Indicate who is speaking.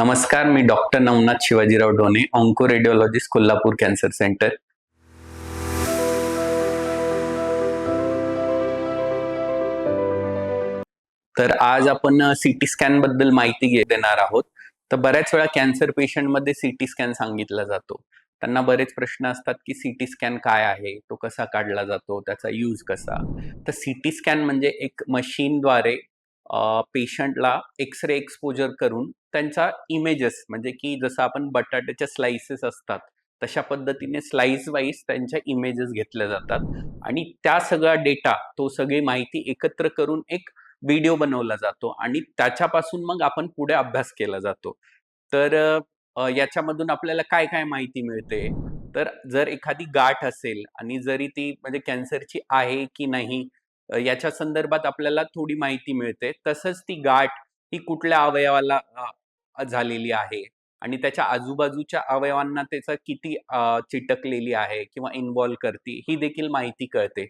Speaker 1: नमस्कार मी doctor Navnath Shivajirao Done onco radiologist Kolhapur cancer centre. तर आज आपण सिटी स्कॅनबद्दल माहिती देणार आहोत. तर बऱ्याच वेळा कॅन्सर पेशंटमध्ये सिटी स्कॅन सांगितला जातो. त्यांना बरेच प्रश्न असतात की सिटी स्कॅन काय आहे तो कसा काढला जातो त्याचा यूज कसा. तर सिटी स्कॅन म्हणजे एक मशीनद्वारे पेशंटला एक्स रे एक्सपोजर करून त्यांचा इमेजेस म्हणजे की जसं आपण बटाट्याच्या स्लाइसेस असतात तशा पद्धतीने स्लाइस वाईज त्यांच्या इमेजेस घेतल्या जातात. आणि त्या सगळा डेटा तो सगळी माहिती एकत्र करून एक व्हिडिओ बनवला जातो आणि त्याच्यापासून मग आपण पुढे अभ्यास केला जातो. तर याच्यामधून आपल्याला काय काय माहिती मिळते? तर जर एखादी गाठ असेल आणि जरी ती म्हणजे कॅन्सरची आहे की नाही याच्या संदर्भात आपल्याला थोडी माहिती मिळते. तसंच ती गाठ ही कुठल्या अवयवाला झालेली आहे आणि त्याच्या आजूबाजूच्या अवयवांना त्याचा किती चिटकलेली आहे किंवा इन्व्हॉल्व करते ही देखील माहिती कळते.